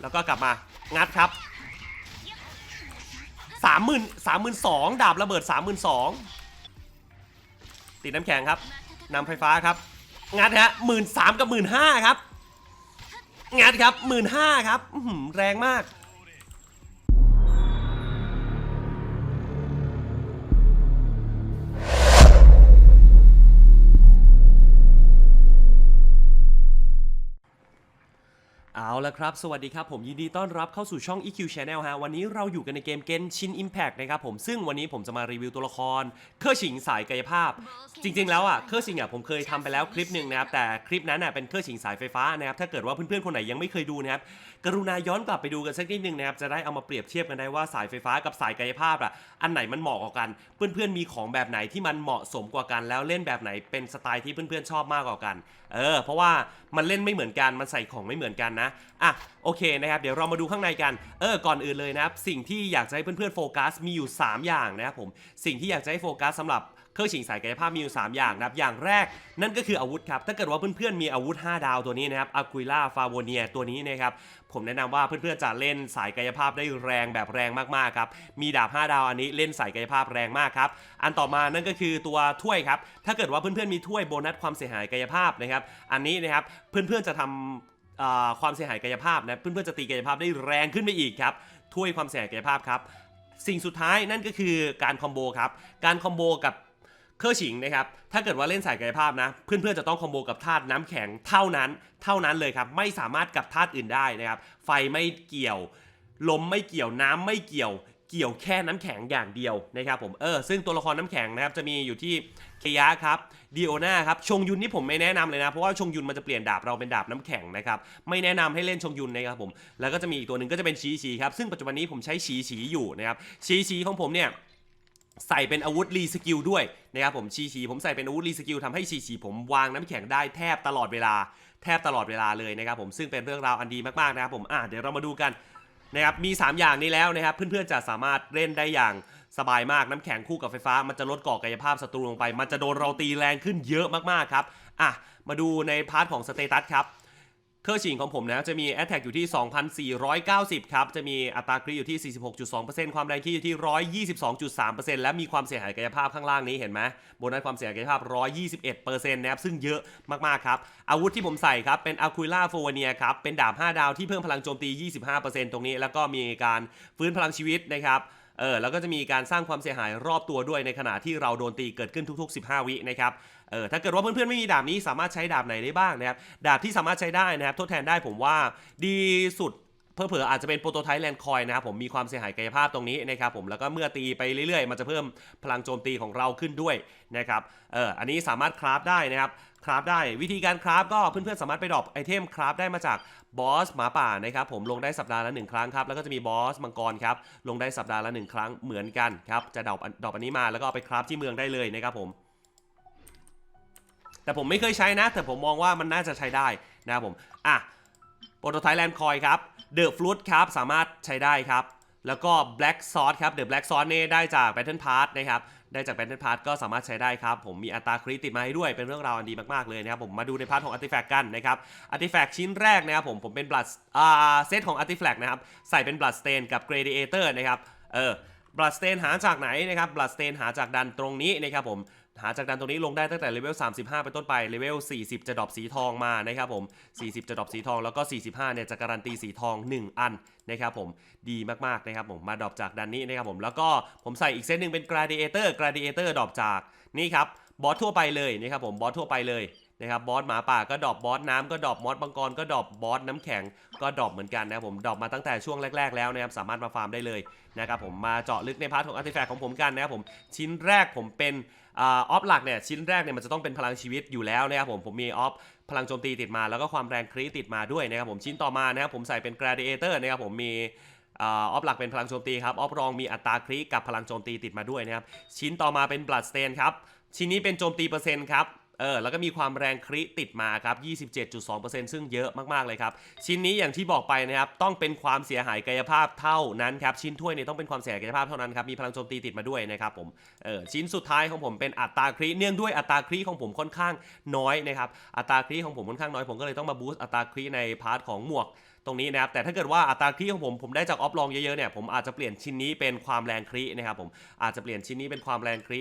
แล้วก็กลับมางัดครับสามหมื่นสามหมื่นสองดาบระเบิดสามหมื่นสองติดน้ำแข็งครับนำไฟฟ้าครับ งัดฮะหมื่นสามกับหมื่นห้าครับ งัดครับหมื่นห้าครับแรงมาก เอาละครับ สวัสดีครับ ผมยินดีต้อนรับเข้าสู่ช่อง EQ Channel ฮะ วันนี้เราอยู่กันในเกม Genshin Impact นะครับผม ซึ่งวันนี้ผมจะมารีวิวตัวละคร เคอร์ชิงสายกายภาพ จริง ๆ แล้วอะ เคอร์ชิงอะผมเคยทำไปแล้วคลิปหนึ่งนะครับ แต่คลิปนั้นอะเป็นเคอร์ชิงสายไฟฟ้านะครับ ถ้าเกิดว่าเพื่อนๆ คนไหนยังไม่เคยดูนะครับ กรุณาย้อนกลับไปดูกันสักนิดนึงนะครับ จะได้เอามาเปรียบเทียบกันได้ว่าสายไฟฟ้ากับสายกายภาพอะ อันไหนมันเหมาะกว่ากัน เพื่อนๆมีของแบบไหนที่มันเหมาะสมกว่ากัน แล้วเล่นแบบไหนเป็นสไตล์ที่เพื่อนๆชอบมากกว่ากัน เออ เพราะว่ามันเล่นไม่เหมือนกันมันใส่ของไม่เหมือนกันนะอะโอเคนะครับเดี๋ยวเรามาดูข้างในกันเออก่อนอื่นเลยนะครับสิ่งที่อยากจะให้เพื่อนๆโฟกัสมีอยู่ 3 อย่างนะครับผมสิ่งที่อยากจะให้โฟกัสสำหรับ เครื่องชิงสายกายภาพมีอยู่ 3 อย่างนะครับ อย่างแรกนั่นก็คืออาวุธครับ ถ้าเกิดว่าเพื่อนๆมีอาวุธ 5 ดาวตัวนี้นะครับอากุ i ล่าฟาโวเนียตัวนี้นะครับ ผมแนะนำว่าเพื่อนๆจะเล่นสายกายภาพได้แรงแบบแรงมากๆครับ มีดาบ 5 ดาวอันนี้เล่นสายกายภาพแรงมากครับ อันต่อมานั่นก็คือตัวถ้วยครับ ถ้าเกิดว่าเพื่อนๆมีถ้วยโบนัสความเสียหายกายภาพนะครับ อันนี้นะครับเพื่อนๆจะทำเอ่อความเสียหายกายภาพนะเพื่อนๆจะตีกายภาพได้แรงขึ้นไปอีกครับถ้วยความเสียหายกายภาพครับสิ่งสุดท้ายนั่นก็คือการคอมโบครับการคอมโบกับ เคอร์ฉิงนะครับ ถ้าเกิดว่าเล่นสายกายภาพนะ เพื่อนๆจะต้องคอมโบกับธาตุน้ำแข็งเท่านั้น เท่านั้นเลยครับ ไม่สามารถกับธาตุอื่นได้นะครับ ไฟไม่เกี่ยว ลมไม่เกี่ยว น้ำไม่เกี่ยว เกี่ยวแค่น้ำแข็งอย่างเดียวนะครับผม เออ ซึ่งตัวละครน้ำแข็งนะครับ จะมีอยู่ที่เคยะครับดิโอนาครับ ชงยุนนี่ผมไม่แนะนำเลยนะ เพราะว่าชงยุนมันจะเปลี่ยนดาบเราเป็นดาบน้ำแข็งนะครับ ไม่แนะนำให้เล่นชงยุนนะครับผม แล้วก็จะมีอีกตัวหนึ่งก็จะเป็นชีชีครับ ซึ่งปัจจุบันนี้ผมใช้ชีชีอยู่นะครับ ชีชีของผมเนี่ย ใส่เป็นอาวุธรีสกิลด้วยนะครับผมชีชีผมใส่เป็นอาวุธรีสกิลทำให้ชีชีผมวางน้ำแข็งได้แทบตลอดเวลา แทบตลอดเวลาเลยนะครับผมซึ่งเป็นเรื่องราวอันดีมากๆนะครับผมอะเดี๋ยวเรามาดูกันนะครับมี 3 อย่างนี้แล้วนะครับเพื่อนๆจะสามารถเล่นได้อย่างสบายมากน้ำแข็งคู่กับไฟฟ้า มันจะลดก่อกายภาพศัตรูลงไป มันจะโดนเราตีแรงขึ้นเยอะมากๆครับอะมาดูในพาร์ทของสเตตัสครับ เครื่องชิงของผมนะ จะมี Attack อยู่ที่ 2,490 ครับ จะมีอัตราคริอยู่ที่ 46.2%ความแรงคีอยู่ที่ 122.3%และมีความเสียหายกายภาพข้างล่างนี้เห็นไหมโบนัสความเสียหายกายภาพ 121%นะครับซึ่งเยอะมาก ๆ ครับ อาวุธที่ผมใส่ครับ เป็น Aquila f o r n i a ครับ เป็นดาบ 5 ดาวที่เพิ่มพลังโจมตี 25%ตรงนี้ แล้วก็มีการฟื้นพลังชีวิตนะครับเออแล้วก็จะมีการสร้างความเสียหายรอบตัวด้วยในขณะที่เราโดนตีเกิดขึ้นทุก ๆ 15 วินะครับ เออถ้าเกิดว่าเพื่อนๆไม่มีดาบนี้สามารถใช้ดาบไหนได้บ้างนะครับดาบที่สามารถใช้ได้นะครับทดแทนได้ผมว่าดีสุดเผลอๆอาจจะเป็นโปรโตไทป์แลนด์คอยนะครับผมมีความเสียหายกายภาพตรงนี้นะครับผมแล้วก็เมื่อตีไปเรื่อยๆ มันจะเพิ่มพลังโจมตีของเราขึ้นด้วยนะครับเอออันนี้สามารถคราฟได้นะครับคราฟได้วิธีการคราฟก็เพื่อนๆสามารถไปดรอปไอเทมคราฟได้มาจากบอสหมาป่านะครับผมลงได้สัปดาห์ละหนึ่งครั้งครับแล้วก็จะมีบอสมังกรครับลงได้สัปดาห์ละหนึ่งครั้งเหมือนกันครับจะดรอปดรอปอันนี้มาแล้วก็เอาไปคราฟที่เมืองได้เลยนะครับผม แต่ผมไม่เคยใช้นะ แต่ผมมองว่ามันน่าจะใช้ได้นะครับผมอะโปรโตไทป์แลนด์คอยครับเดอะฟลุตครับสามารถใช้ได้ครับ แล้วก็ Black s o u r c e ครับเดอะ Black s o u r c e นี่ได้จาก Battle Pass นะครับได้จาก Battle Pass ก็สามารถใช้ได้ครับ ผมมีอัตราคริติดมาให้ด้วยเป็นเรื่องราวอันดีมาก ๆ เลยนะครับ ผมมาดูในพาร์ทของ Artifact กันนะครับ Artifact ชิ้นแรกนะครับผมผมเป็น Blood อ่าเซตของ Artifact นะครับ ใส่เป็น Blood Stain กับ Gladiator นะครับเออ Blood Stain หาจากไหนนะครับ Blood Stain หาจากดันตรงนี้นะครับผมหาจากดันตรงนี้ลงได้ตั้งแต่เลเวล 35 เป็นต้นไป เลเวล 40 จะดรอปสีทองมานะครับผม 40 จะดรอปสีทองแล้วก็ 45 เนี่ยจะการันตีสีทอง 1 อันนะครับผม ดีมากๆนะครับผม มาดรอปจากดันนี้นะครับผม แล้วก็ผมใส่อีกเซตหนึ่งเป็น Gladiator Gladiator ดรอปจากนี่ครับ บอสทั่วไปเลยนะครับผม บอสทั่วไปเลย นะครับบอสหมาป่าก็ดรอปบอสน้ำก็ดรอปบอสบังกรก็ดรอปบอสน้ำแข็งก็ดรอปเหมือนกันนะครับผมดรอปมาตั้งแต่ช่วงแรก ๆ แล้วนะครับสามารถมาฟาร์มได้เลยนะครับผมมาเจาะลึกในพาร์ทของอาร์ติแฟกต์ของผมกันนะครับผมชิ้นแรกผมเป็นออฟหลักเนี่ยชิ้นแรกเนี่ยมันจะต้องเป็นพลังชีวิตอยู่แล้วนะครับผมผมมีออฟพลังโจมตีติดมาแล้วก็ความแรงครีติดมาด้วยนะครับผมชิ้นต่อมานะครับผมใส่เป็น Gladiator นะครับผมมีออฟหลักเป็นพลังโจมตีครับออฟรองมีอัตราครีกับพลังโจมตีติดมาด้วยนะครับชิ้นต่อมาเป็น Blood Stain ครับชิ้นนี้เป็นโจมตีเปอร์เซ็นต์ครับ เออแล้วก็มีความแรงคริติดมาครับ 27.2%ซึ่งเยอะมากๆเลยครับ ชิ้นนี้อย่างที่บอกไปนะครับ ต้องเป็นความเสียหายกายภาพเท่านั้นครับ ชิ้นถ้วยเนี่ยต้องเป็นความเสียหายกายภาพเท่านั้นครับ มีพลังโจมตีติดมาด้วยนะครับผม เออชิ้นสุดท้ายของผมเป็นอัตราคริเนื่องด้วยอัตราคริของผมค่อนข้างน้อยนะครับ อัตราคริของผมค่อนข้างน้อย ผมก็เลยต้องมาบูสต์อัตราคริในพาร์ทของหมวกตรงนี้นะครับแต่ถ้าเกิดว่าอัตราคลิของผมผมได้จากออฟลองเยอะๆเนี่ยผมอาจจะเปลี่ยนชิ้นนี้เป็นความแรงคลินะครับผมอาจจะเปลี่ยนชิ้นนี้เป็นความแรงคลิ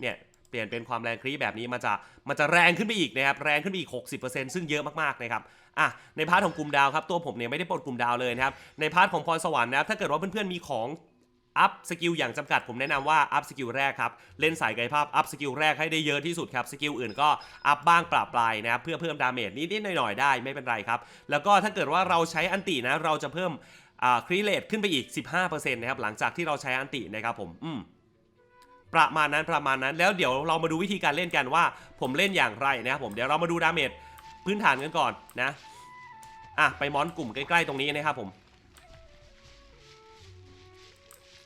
เนี่ย เปลี่ยนเป็นความแรงคลิแบบนี้มันจะมันจะแรงขึ้นไปอีกนะครับแรงขึ้นไปอีก 60%ซึ่งเยอะมากๆนะครับอะในพาร์ทของกลุ่มดาวครับตัวผมเนี่ยไม่ได้ปลดกลุ่มดาวเลยนะครับในพาร์ทของพรสวรรค์นะครับถ้าเกิดว่าเพื่อนๆมีของอัพสกิลอย่างจำกัดผมแนะนำว่าอัพสกิลแรกครับเล่นสายกายภาพอัพสกิลแรกให้ได้เยอะที่สุดครับสกิลอื่นก็อัพบ้างปรับปลายนะครับเพื่อเพิ่มดาเมจนิดๆหน่อยๆได้ไม่เป็นไรครับแล้วก็ถ้าเกิดว่าเราใช้อันตินะเราจะเพิ่มอ่าครีเลตขึ้นไปอีก 15%นะครับหลังจากที่เราใช้อันตินะครับผมอืม ประมาณนั้นประมาณนั้น แล้วเดี๋ยวเรามาดูวิธีการเล่นกันว่า ผมเล่นอย่างไรนะครับผมเดี๋ยวเรามาดูดาเมจพื้นฐานกันก่อนนะอะไปมอนกลุ่มใกล้ๆตรงนี้นะครับผม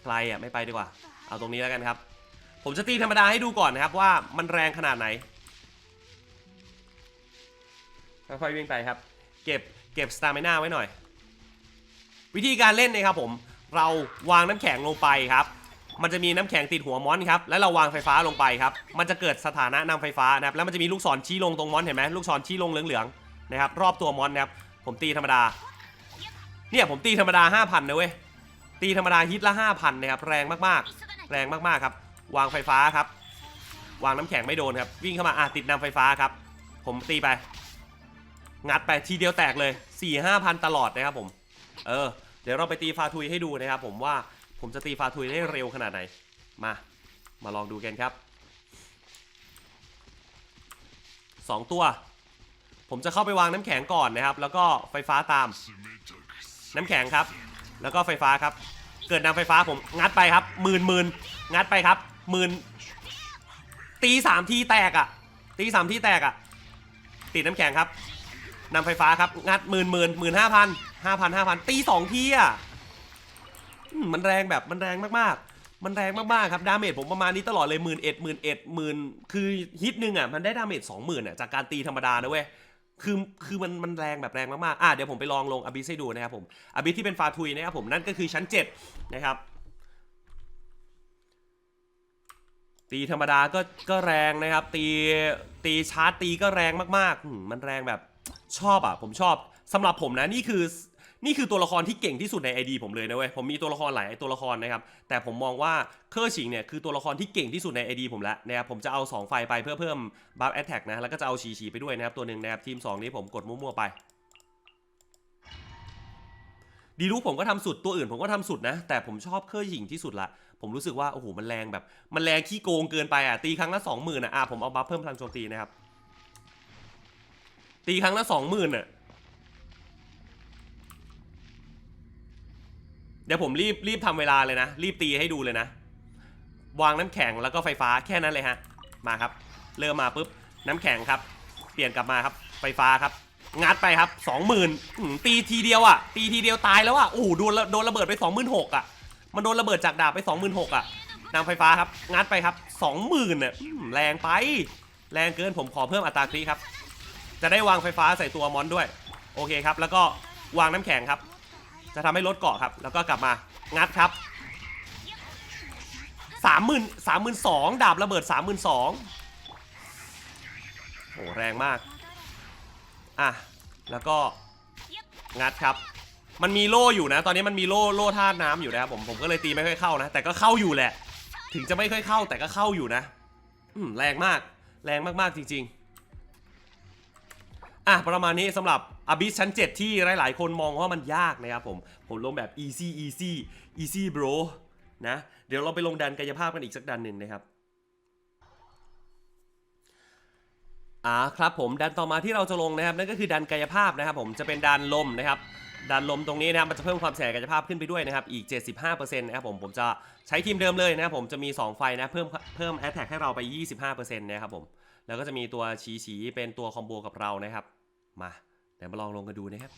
ใครอะไม่ไปดีกว่า เอาตรงนี้แล้วกันครับ ผมจะตีธรรมดาให้ดูก่อนนะครับว่ามันแรงขนาดไหนค่อยวิ่งไปครับ เก็บเก็บสตาร์ i ม a ไว้หน่อย วิธีการเล่นนะครับผมเราวางน้ำแข็งลงไปครับ มันจะมีน้ำแข็งติดหัวมอนครับ แล้วเราวางไฟฟ้าลงไปครับ มันจะเกิดสถานะนำไฟฟ้านะครับ แล้วมันจะมีลูกศรชี้ลงตรงมอนเห็นไหมลูกศรชี้ลงเหลืองๆนะครับ รอบตัวมอนนะครับ ผมตีธรรมดา เนี่ยผมตีธรรมดา 5,000นะเว้ย ตีธรรมดาฮิตละ5,000นะครับ แรงมากๆ แรงมากๆครับ วางไฟฟ้าครับ วางน้ำแข็งไม่โดนครับ วิ่งเข้ามาอะติดนำไฟฟ้าครับ ผมตีไป งัดไปทีเดียวแตกเลย4 5พันตลอดนะครับผม เออ เดี๋ยวเราไปตีฟาทุยให้ดูนะครับผมว่า ผมจะตีฟาทุยได้เร็วขนาดไหน มา มาลองดูกันครับ 2 ตัว ผมจะเข้าไปวางน้ำแข็งก่อนนะครับ แล้วก็ไฟฟ้าตาม น้ำแข็งครับ แล้วก็ไฟฟ้าครับ เกิดนำไฟฟ้าผมงัดไปครับหมื่นหมื่นงัดไปครับหมื่นตีสามทีแตกอะ่ะ ตีสามทีแตกอะ่ะ ติดน้ำแข็งครับนำไฟฟ้าครับงัดหมื่นหมื่นหมื่นห้าพันห้าพันห้าพันตีสองทีอะ่ะ มันแรงแบบมันแรงมากๆ มันแรงมากๆครับดาเมจผมประมาณนี้ตลอดเลยหมื่นเอ็ดหมื่นเอ็ดหมื่นคือฮิตหนึ่งอะมันได้ดาเมจสองหมื่นอะจากการตีธรรมดานะเว้ยคือคือมันมันแรงแบบแรงมากๆอะเดี๋ยวผมไปลองลงอบิสให้ดูนะครับผมอบิสที่เป็นฟาทุยนะครับผมนั่นก็คือชั้น 7 นะครับตีธรรมดาก็ก็แรงนะครับ ตีตีชาร์จตีก็แรงมากๆมมันแรงแบบชอบอะผมชอบสำหรับผมนะนี่คือ นี่คือตัวละครที่เก่งที่สุดใน ID ผมเลยนะเว้ย ผมมีตัวละครหลายตัวละครนะครับ แต่ผมมองว่าเคอร์ชิงเนี่ยคือตัวละครที่เก่งที่สุดใน ID ผมแล้วนะครับ ผมจะเอา 2 ไฟไปเพื่อเพิ่มบัฟแอตแทกนะ แล้วก็จะเอาฉีฉีไปด้วยนะครับ ตัวหนึ่งนะครับ ทีม 2 นี้ผมกดมั่วๆไป ดีรู้ผมก็ทำสุด ตัวอื่นผมก็ทำสุดนะ แต่ผมชอบเคอร์ชิงที่สุดละ ผมรู้สึกว่าโอ้โห มันแรงแบบ มันแรงขี้โกงเกินไปอะ ตีครั้งละสองหมื่นอะอะผมเอาบัฟเพิ่มพลังโจมตีนะครับ ตีครั้งละสองหมื่นอะ เดี๋ยวผมรีบรีบทำเวลาเลยนะ รีบตีให้ดูเลยนะ วางน้ำแข็งแล้วก็ไฟฟ้าแค่นั้นเลยฮะ มาครับ เริ่มมาปุ๊บ น้ำแข็งครับ เปลี่ยนกลับมาครับ ไฟฟ้าครับ งัดไปครับสองหมื่นตีทีเดียวอะ ตีทีเดียวตายแล้วอะโอ้โหโดนโดนระเบิดไปสองหมื่นหกอะ มันโดนระเบิดจากดาบไปสองหมื่นหกอะนำไฟฟ้าครับ งัดไปครับสองหมื่นอะอืมแรงไป แรงเกินผมขอเพิ่มอัตราคลิครับ จะได้วางไฟฟ้าใส่ตัวมอนด้วย โอเคครับ แล้วก็วางน้ำแข็งครับ จะทำให้ลดเกาะครับ แล้วก็กลับมางัดครับสามหมื่นสามหมื่นสองดาบระเบิดสามหมื่นสองโอ้แรงมาก อะ แล้วก็งัดครับ มันมีโล่อยู่นะ ตอนนี้มันมีโล่โล่ธาตุน้ำอยู่นะครับผม ผมก็เลยตีไม่ค่อยเข้านะ แต่ก็เข้าอยู่แหละ ถึงจะไม่ค่อยเข้าแต่ก็เข้าอยู่นะ อืมแรงมาก แรงมากๆจริง ๆ อะประมาณนี้สำหรับ อ b ิ s ชั้น 7 ที่หลาย ๆ คนมองว่ามันยากนะครับผม ผมลงแบบ easy easy easy bro นะ เดี๋ยวเราไปลงดันกายภาพกันอีกสักดันหนึ่งนะครับอ่าครับผมดันต่อมาที่เราจะลงนะครับนั่นก็คือดันกายภาพนะครับผมจะเป็นดันลมนะครับดันลมตรงนี้นะครับมันจะเพิ่มความแสงกายภาพขึ้นไปด้วยนะครับอีก 75%นะครับผมผมจะใช้ทีมเดิมเลยนะครับผมจะมี 2 ไฟนะเพิ่มเพิ่มแอตแทกให้เราไป 25%นะครับผมแล้วก็จะมีตัวฉีฉีเป็นตัวคอมโบกับเรานะครับมา ดี๋ยวมาลองลงกันดูนะครับ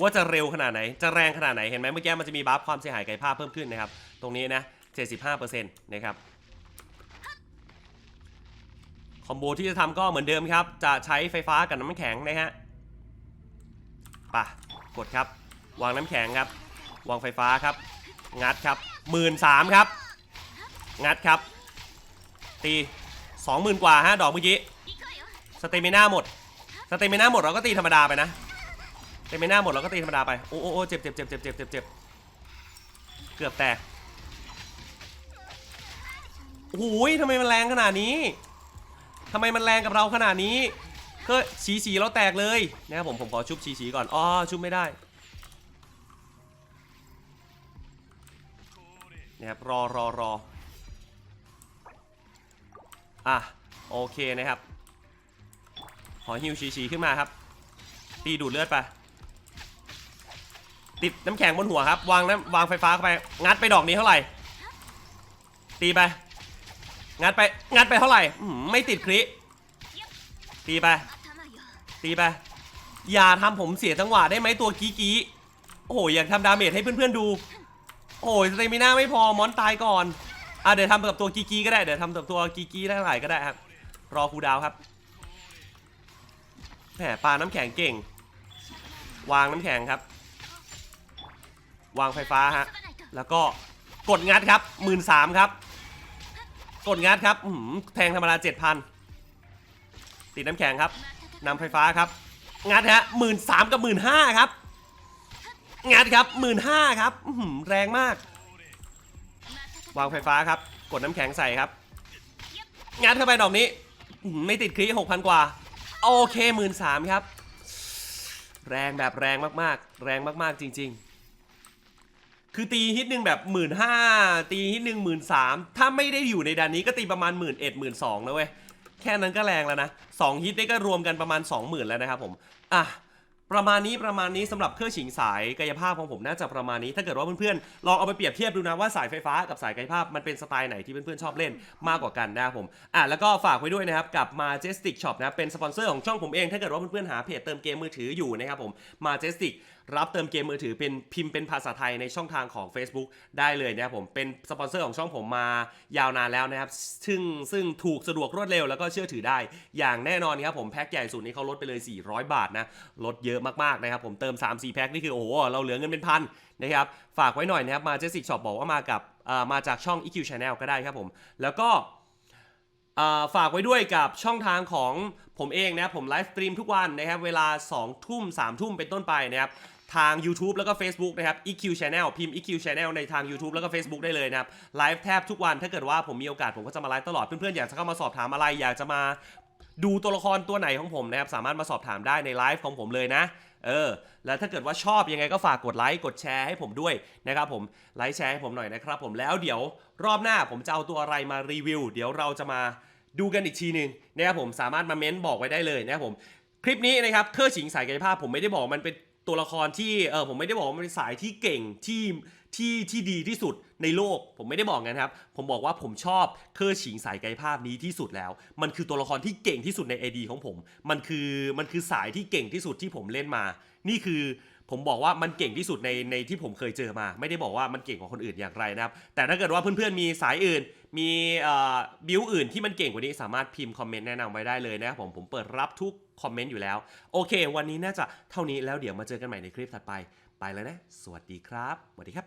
ว่าจะเร็วขนาดไหน จะแรงขนาดไหน เห็นไหมเมื่อกี้มันจะมีบัฟความเสียหายกายภาพเพิ่มขึ้นนะครับ ตรงนี้นะ 75%นะครับคอมโบที่จะทำก็เหมือนเดิมครับ จะใช้ไฟฟ้ากับน้ำแข็งนะฮะป่ะ กดครับ วางน้ำแข็งครับ วางไฟฟ้าครับ งัดครับหมื่นสามครับ งัดครับ ตีสองหมื่นกว่าฮะดอกเมื่อกี้ สเตมิน่าหมด เตมิน่าหมดเราก็ตีธรรมดาไปนะเตมไปหน้าหมดเราก็ตีธรรมดาไปโอ้โอ้โอ้เจ็บเจ็บเจ็บเจ็บเจ็บเจ็บเจ็บเกือบแตกโอ้ยทำไมมันแรงขนาดนี้ทำไมมันแรงกับเราขนาดนี้ก็ฉีฉีเราแตกเลยนะครับผมผมขอชุบฉีฉีก่อนอ๋อชุบไม่ได้นะครับรอรอรออะโอเคนะครับ ขอฮิวฉีฉีขึ้นมาครับ ตีดูดเลือดไป ติดน้ำแข็งบนหัวครับ วางน้ำวางไฟฟ้าเข้าไป งัดไปดอกนี้เท่าไหร่ ตีไป งัดไป งัดไปเท่าไหร่ ไม่ติดคริตีไป ตีไป อย่าทำผมเสียจังหวะได้ไหมตัวกี้กี้โอ้โหอยากทำดาเมจให้เพื่อนๆดู โอ้ยสเตมิน่าไม่พอ มอนตายก่อน อะเดี๋ยวทำกับตัวกีกีก็ได้ เดี๋ยวทำกับตัวกีกีได้เท่าไหร่ก็ได้ครับ รอครูดาวครับ แหมปลาน้ำแข็งเก่ง วางน้ำแข็งครับ วางไฟฟ้าฮะ แล้วก็กดงัดครับหมื่นสามครับ กดงัดครับแทงธรรมดาเจ็ดพันติดน้ำแข็งครับนำไฟฟ้าครับ งัดฮะหมื่นสามกับหมื่นห้าครับ งัดครับหมื่นห้าครับแรงมาก วางไฟฟ้าครับ กดน้ำแข็งใส่ครับ งัดเข้าไปดอกนี้ ไม่ติดคลีหกพันกว่า โอเคหมื่นสามครับ แรงแบบแรงมากๆ แรงมากๆจริง ๆ คือตีฮิตหนึ่งแบบหมื่นห้าตีฮิตหนึ่งหมื่นสามถ้าไม่ได้อยู่ในดันนี้ก็ตีประมาณหมื่นเอ็ดหมื่นสองนะเว้ย แค่นั้นก็แรงแล้วนะสองฮิตนี่ก็รวมกันประมาณสองหมื่นแล้วนะครับผม อะ ประมาณนี้ประมาณนี้สำหรับเครื่องฉิงสายกายภาพของผมน่าจะประมาณนี้ ถ้าเกิดว่าเพื่อนๆลองเอาไปเปรียบเทียบดูนะว่าสายไฟฟ้ากับสายกายภาพมันเป็นสไตล์ไหนที่เพื่อนๆชอบเล่นมากกว่ากันนะครับผมอะแล้วก็ฝากไว้ด้วยนะครับกับ Majestic Shop นะเป็นสปอนเซอร์ของช่องผมเองถ้าเกิดว่าเพื่อนๆหาเพจเติมเกมมือถืออยู่นะครับผม Majestic รับเติมเกมมือถือเป็นพิมพ์เป็นภาษาไทยในช่องทางของ Facebook ได้เลยนะครับผมเป็นสปอนเซอร์ของช่องผมมายาวนานแล้วนะครับ ซึ่งซึ่งถูกสะดวกรวดเร็วแล้วก็เชื่อถือได้ อย่างแน่นอนครับผมแพ็คใหญ่สุดนี้เขาลดไปเลย 400 บาทนะลดเยอะมากๆนะครับผมเติม 3-4 แพ็คนี่คือโอ้โหเราเหลือเงินเป็นพันนะครับฝากไว้หน่อยนะครับมาเจสิกช็อปบอกว่ามากับมาจากช่อง EQ Channel ก็ได้ครับผม แล้วก็ ฝากไว้ด้วยกับช่องทางของผมเองนะครับผมไลฟ์สตรีมทุกวันนะครับ เวลา 2 ทุ่ม 3 ทุ่มเป็นต้นไปนะครับ ทาง YouTube แล้วก็ Facebook นะครับ EQ Channel พิมพ์ EQ Channel ในทาง YouTube แล้วก็ Facebook ได้เลยนะครับ ไลฟ์แทบทุกวันถ้าเกิดว่าผมมีโอกาสผมก็จะมาไลฟ์ตลอด เพื่อนๆ อยากจะเข้ามาสอบถามอะไร อยากจะมาดูตัวละครตัวไหนของผมนะครับ สามารถมาสอบถามได้ในไลฟ์ของผมเลยนะ เออ แล้วถ้าเกิดว่าชอบยังไงก็ฝากกดไลค์กดแชร์ให้ผมด้วยนะครับผมไลค์แชร์ให้ผมหน่อยนะครับผมแล้วเดี๋ยวรอบหน้าผมจะเอาตัวอะไรมารีวิว เดี๋ยวเราจะมาดูกันอีกทีหนึ่งนะครับผมสามารถมาเม้นบอกไว้ได้เลยนะครับผมคลิปนี้นะครับเครื่องฉิงสายกายภาพผมไม่ได้บอกมันเป็น ตัวละครที่เออผมไม่ได้บอกว่ามันเป็นสายที่เก่งที่ที่ที่ดีที่สุดในโลก ผมไม่ได้บอกงั้นครับ ผมบอกว่าผมชอบเคอรื่องฉิงสายกายภาพนี้ที่สุดแล้ว มันคือตัวละครที่เก่งที่สุดใน AD ของผม มันคือมันคือสายที่เก่งที่สุดที่ผมเล่นมา นี่คือผมบอกว่ามันเก่งที่สุดในในที่ผมเคยเจอมา ไม่ได้บอกว่ามันเก่งกว่าคนอื่นอย่างไรนะครับ แต่ถ้าเกิดว่าเพื่อนๆมีสายอื่น มีบิวอื่นที่มันเก่งกว่านี้สามารถพิมพ์คอมเมนต์แนะนำไว้ได้เลยนะครับผมผมเปิดรับทุกคอมเมนต์อยู่แล้ว โอเค วันนี้น่าจะเท่านี้แล้วเดี๋ยวมาเจอกันใหม่ในคลิปถัดไป ไปแล้วนะ สวัสดีครับสวัสดีครับ